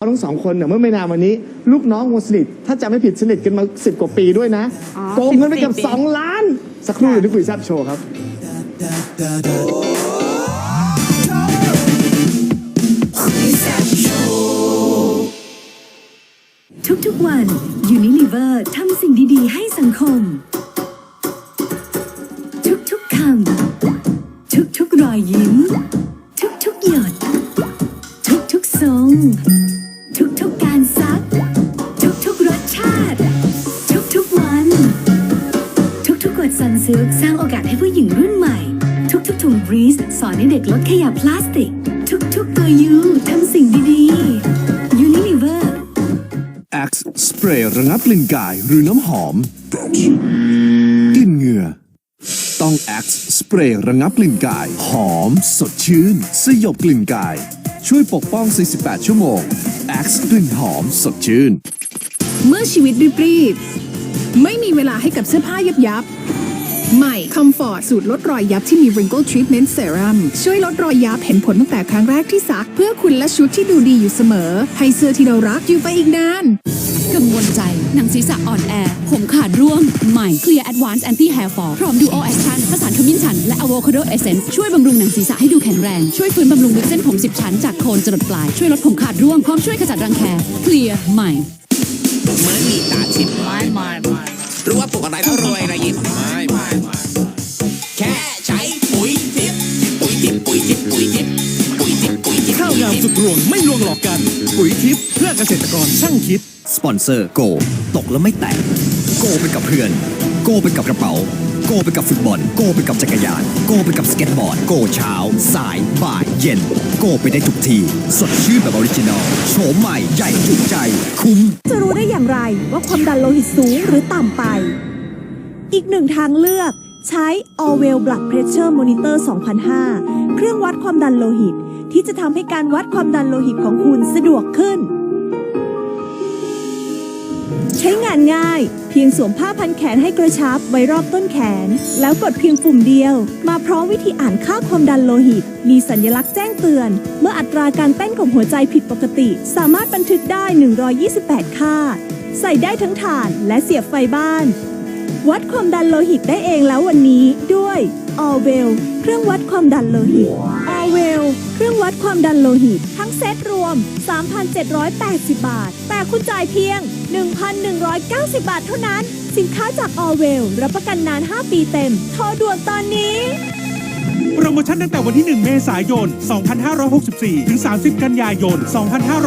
เขาทั้งสองคนเนี่ยเมื่อไม่นานวันนี้ ลูกน้องคนสนิทถ้าจำไม่ผิดสนิทกันมาสิบกว่าปีด้วยนะอ๋อโกงเงินไปเกับ14ปีสองล้าน สักครู่เดี๋ยวที่คุยแซบโชว์ครับ ทุกๆวัน Unilever ทำสิ่งดีๆ ให้สังคม ทุกๆคำทุกๆรอยยิ้ม ทุกๆกดสันซิลสร้างโอกาสให้ผู้หญิงรุ่นใหม่ ทุกๆถุงบรีสสอนให้เด็กลดขยะพลาสติก ทุกๆตัวยูทำสิ่งดีๆ Unilever Axe สเปรย์ระงับกลิ่นกายหรือน้ำหอม กลิ่นเหงื่อ ต้อง Axe สเปรย์ระงับกลิ่นกาย หอม สดชื่น สยบกลิ่นกาย ช่วยปกป้อง 48 ชั่วโมง Axe กลิ่นหอมสดชื่น เมื่อชีวิตรีบๆไม่มีเวลาให้กับเสื้อผ้ายับยับๆ ใหม่ Comfort สูตรลดรอยยับที่มี Wrinkle Treatment Serum ช่วยลดรอยยับเห็นผลตั้งแต่ครั้งแรกที่ซัก เพื่อคุณและชุดที่ดูดีอยู่เสมอ ให้เสื้อที่เรารักอยู่ไปอีกนานกังวลใจ หนังศีรษะอ่อนแอ ผมขาดร่วง ใหม่ Clear Advanced Anti Hair Fall พร้อม Duo Action ผสานขมิ้นชัน และ Avocado Essence ช่วยบำรุงหนังศีรษะให้ดูแข็งแรง ช่วยฟื้นบำรุงลึกเส้นผม10ชั้นจากโคนจรดปลาย ช่วยลดผมขาดร่วง พร้อมช่วยขจัดรังแค Clear ใหม่เหมือนมีตาทิพย์ไม่ไม่ไม่รู้ว่าปลูกอะไรแล้วรวยระยิบไม่ไม่ไม่ วงไม่ลวงหลอกกัน ปุ๋ยทิพย์เพื่อเกษตรกรช่างคิด สปอนเซอร์โก ตกแล้วไม่แตก โกไปกับเพื่อน โกไปกับกระเป๋า โกไปกับฟุตบอล โกไปกับจักรยาน โกไปกับสเก็ตบอร์ด โกเช้า สาย บ่าย เย็น โกไปได้ทุกที สดชื่นแบบออริจินอล โฉมใหม่ใหญ่จุใจ คุ้ม จะรู้ได้อย่างไรว่าความดันโลหิตสูงหรือต่ำไป อีกหนึ่งทางเลือก ใช้ Allwell Blood Pressure Monitor 2005 เครื่องวัดความดันโลหิต ที่จะทำให้การวัดความดันโลหิตของคุณสะดวกขึ้น ใช้งานง่าย เพียงสวมผ้าพันแขนให้กระชับไว้รอบต้นแขน แล้วกดเพียงปุ่มเดียว มาพร้อมวิธีอ่านค่าความดันโลหิต มีสัญลักษณ์แจ้งเตือน เมื่ออัตราการเต้นของหัวใจผิดปกติ สามารถบันทึกได้ 128 ค่า ใส่ได้ทั้งถ่านและเสียบไฟบ้าน วัดความดันโลหิตได้เองแล้ววันนี้ด้วย Allwell เครื่องวัดความดันโลหิต Allwell เครื่องวัดความดันโลหิต ทั้งเซตรวม 3,780 บาท แต่คุณจ่ายเพียง 1,190 บาทเท่านั้น สินค้าจาก Allwell รับประกันนาน 5 ปีเต็ม โทรด่วนตอนนี้โปรโมชั่นตั้งแต่วันที่ 1 เมษายน 2564 ถึง 30 กันยายน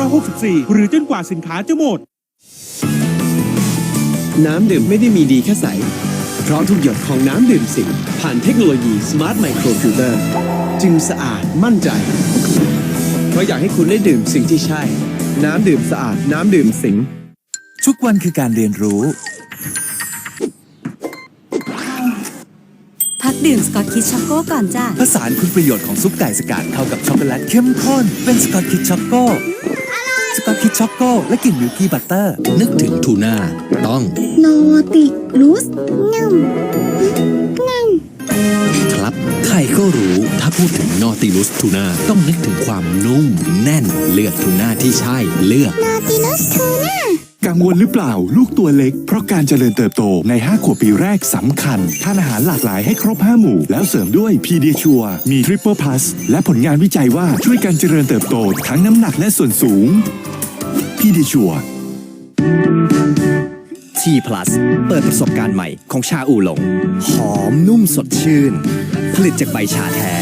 2564 หรือจนกว่าสินค้าจะหมด น้ำดื่มไม่ได้มีดีแค่ใส เพราะทุกหยดของน้ำดื่มสิงผ่านเทคโนโลยี Smart Micro Filter จึงสะอาดมั่นใจ เพราะอยากให้คุณได้ดื่มสิ่งที่ใช่ น้ำดื่มสะอาดน้ำดื่มสิงทุกวันคือการเรียนรู้ พักดื่มสกอตคิดช็อกโก้ก่อนจ้าผสานคุณประโยชน์ของซุปไก่สกัดเข้ากับช็อกโกแลตเข้มข้น เป็นสกอตคิดช็อกโก้ สกอตคิดช็อกโก้และกลิ่นมิลกี้บัตเตอร์ นึกถึงทูน่าต้องโนติลูสงำงครับ ใครก็รู้ถ้าพูดถึงนอติลุสทูน่าต้องนึกถึงความนุ่ม แน่นเลือกทูน่าที่ใช่เลือก กังวลหรือเปล่า ลูกตัวเล็ก เพราะการเจริญเติบโตใน 5 ขวบปีแรกสำคัญ ทานอาหารหลากหลายให้ครบ 5 หมู่ แล้วเสริมด้วยพีเดียชัวมีทริปเปอร์พลัสและผลงานวิจัยว่าช่วยการเจริญเติบโตทั้งน้ำหนักและส่วนสูงพีเดียชัว T Plus เปิดประสบการณ์ใหม่ของชาอูหลง หอมนุ่มสดชื่น ผลิตจากใบชาแท้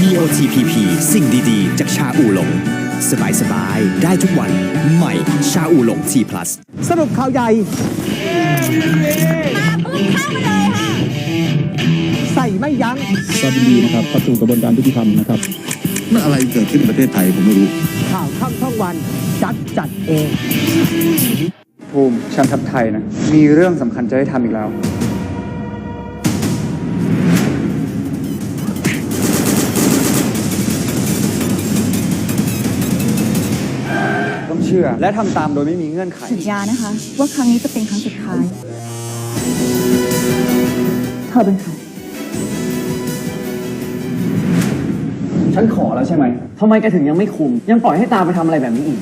มี OTPP สิ่งดี ๆ จากชาอูหลง สบายสบายๆได้ทุกวัน ใหม่ชาอูหลง T Plus สรุปข่าวใหญ่ใส่ไม่ยั้งก็ยินดีนะครับเข้าสู่กระบวนการยุติธรรมนะครับเมื่ออะไรเกิดขึ้นในประเทศไทยผมไม่รู้ ข่าวข้ามช่องวัน จัดจัดเอง ภูมิแชมป์ทัพไทยนะ มีเรื่องสำคัญจะให้ทำอีกแล้ว เชื่อ และทำตามโดยไม่มีเงื่อนไข สัญญานะคะ ว่าครั้งนี้จะเป็นครั้งสุดท้าย เธอเป็นใคร ฉันขอแล้วใช่ไหมทำไมแกถึงยังไม่คุม ยังปล่อยให้ตามไปทำอะไรแบบนี้อีก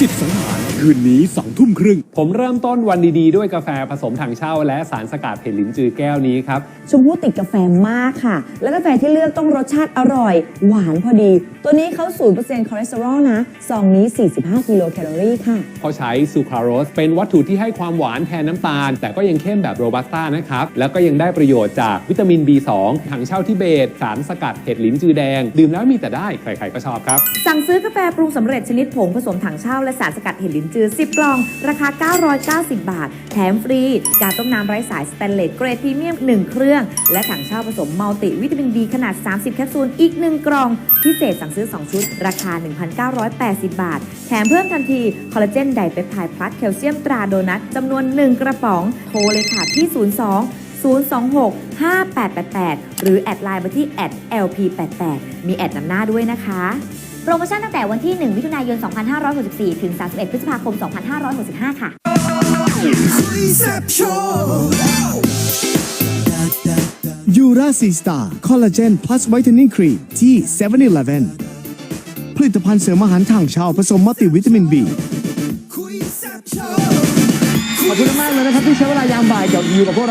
จิตสังหาร คืนนี้สองทุ่มครึ่ง ผมเริ่มต้นวันดีๆ ด้วยกาแฟผสมถังเช่า และสารสกัดเห็ดหลินจือแก้วนี้ครับ ชมพู่ติดกาแฟมากค่ะ และกาแฟที่เลือกต้องรสชาติอร่อย หวานพอดี ตัวนี้เขา0%คอเลสเตอรอลนะซองนี้ 45 กิโลแคลอรี่ค่ะเขาใช้ซูคราโรสเป็นวัตถุที่ให้ความหวานแทนน้ำตาล แต่ก็ยังเข้มแบบโรบัสต้านะครับ แล้วก็ยังได้ประโยชน์จากวิตามิน B2 ถังเช่าทิเบต สารสกัดเห็ดหลินจือแดง ดื่มแล้วมีแต่ได้ใครๆก็ชอบครับ สั่งซื้อกาแฟปรุงสำเร็จชนิดผงผสมถังเช่าและสารสกัดเห็ดลิ้นจือ 10 กล่อง ราคา 990 บาท แถมฟรี การต้มน้ำไร้สายสแตนเลสเกรดพรีเมียม 1 เครื่อง และถังเช่าผสมมัลติวิตามิน B ขนาด 30 แคปซูล อีก 1 กล่อง พิเศษสั่งซื้อ 2 ชุด ราคา 1,980 บาท แถมเพิ่มทันที คอลลาเจนไดเปปไทด์พลัสแคลเซียมตราโดนัทจำนวน 1 กระป๋อง โทรเลยค่ะที่ 02 026 5888 หรือแอดไลน์มาที่แอด @lp88 มีแอดนำหน้าด้วยนะคะ โปรโมชั่นตั้งแต่วันที่ 1 มิถุนายน 2564 ถึง 31 พฤษภาคม 2565 ค่ะ ยูราซีสตาร์คอลลาเจนพลัสไวท์เทนนิ่งครีมที่ 7 e เ e ่ e อผลิตภัณฑ์เสริมอาหารทางเชาผสมมัลติวิตามิน B ขอบคุณมากเลยนะครับที่ใช้เวลายามบ่ายกับอยู่กับพวกเรา